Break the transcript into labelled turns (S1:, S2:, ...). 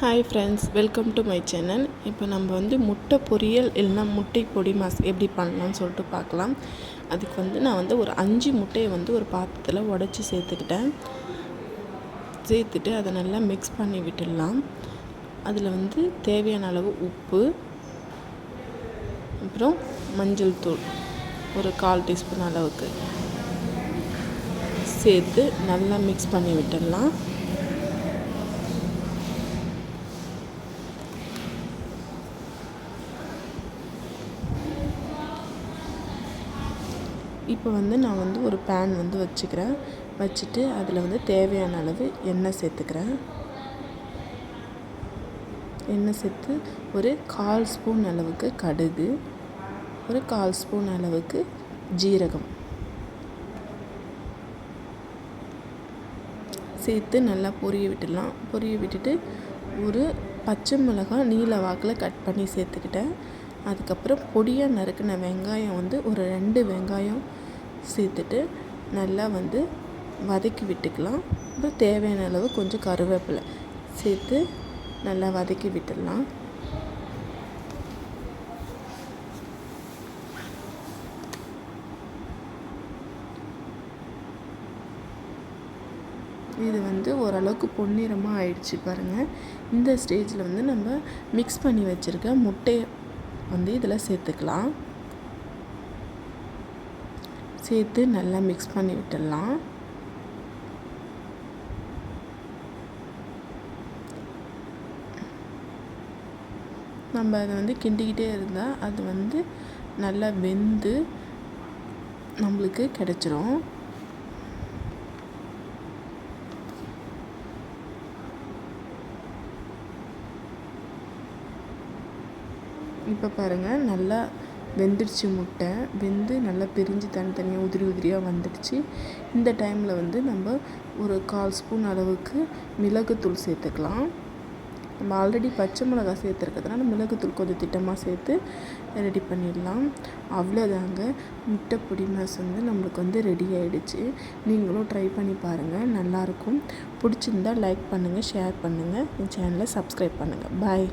S1: Hi friends welcome to my channel இப்போ நம்ம வந்து முட்டை பொரியல் இல்லைன்னா முட்டை பொடி மாஸ் எப்படி பண்ணலாம்னு சொல்லிட்டு பார்க்கலாம். அதுக்கு வந்து நான் வந்து ஒரு அஞ்சு முட்டையை வந்து ஒரு பாத்திரத்தில் உடச்சி சேர்த்துக்கிட்டேன். சேர்த்துட்டு அதை நல்லா மிக்ஸ் பண்ணி விட்டுடலாம். அதில் வந்து தேவையான அளவு உப்பு அப்புறம் மஞ்சள் தூள் ஒரு கால் டீஸ்பூன் அளவுக்கு சேர்த்து நல்லா மிக்ஸ் பண்ணி விட்டுடலாம். இப்போ வந்து நான் வந்து ஒரு பேன் வந்து வச்சுக்கிறேன். வச்சுட்டு அதில் வந்து தேவையான அளவு எண்ணெய் சேர்த்துக்கிறேன். எண்ணெய் சேர்த்து ஒரு கால் ஸ்பூன் அளவுக்கு கடுகு ஒரு கால் ஸ்பூன் அளவுக்கு ஜீரகம். சேர்த்து நல்லா பொரிய விட்டுடலாம். பொரிய விட்டுட்டு ஒரு பச்சை மிளகாய் நீல வாக்கில் கட் பண்ணி சேர்த்துக்கிட்டேன். அதுக்கப்புறம் பொடியாக நறுக்கின வெங்காயம் வந்து ஒரு ரெண்டு வெங்காயம் சேர்த்துட்டு நல்லா வந்து வதக்கி விட்டுக்கலாம். அப்புறம் தேவையான அளவு கொஞ்சம் கருவேப்பிலை சேர்த்து நல்லா வதக்கி விட்டுடலாம். இது வந்து ஓரளவுக்கு பொன்னிறமாக ஆயிடுச்சு பாருங்கள் இந்த ஸ்டேஜில் வந்து நம்ம மிக்ஸ் பண்ணி வச்சுருக்க முட்டையை வந்து இதில் சேர்த்துக்கலாம். சேர்த்து நல்லா மிக்ஸ் பண்ணி விட்டுடலாம். நம்ம அதை வந்து கிண்டிக்கிட்டே இருந்தால் அது வந்து நல்லா வெந்து நம்மளுக்கு கிடச்சிரும். இப்போ பாருங்கள் நல்லா வெந்துடுச்சு முட்டை. வெந்து நல்லா பிரிஞ்சு தனித்தனியாக உதிரி உதிரியாக வந்துடுச்சு. இந்த டைமில் வந்து நம்ம ஒரு கால் ஸ்பூன் அளவுக்கு மிளகுத்தூள் சேர்த்துக்கலாம். நம்ம ஆல்ரெடி பச்சை மிளகா சேர்த்துருக்கிறதுனால மிளகுத்தூள் கொஞ்சம் திட்டமாக சேர்த்து ரெடி பண்ணிடலாம். அவ்வளோதாங்க முட்டை பொடி மாஸ் வந்து நம்மளுக்கு வந்து ரெடி ஆகிடுச்சு நீங்களும் ட்ரை பண்ணி பாருங்கள் நல்லாயிருக்கும் பிடிச்சிருந்தா லைக் பண்ணுங்கள் ஷேர் பண்ணுங்கள் என் சேனலை சப்ஸ்கிரைப் பண்ணுங்கள் பாய்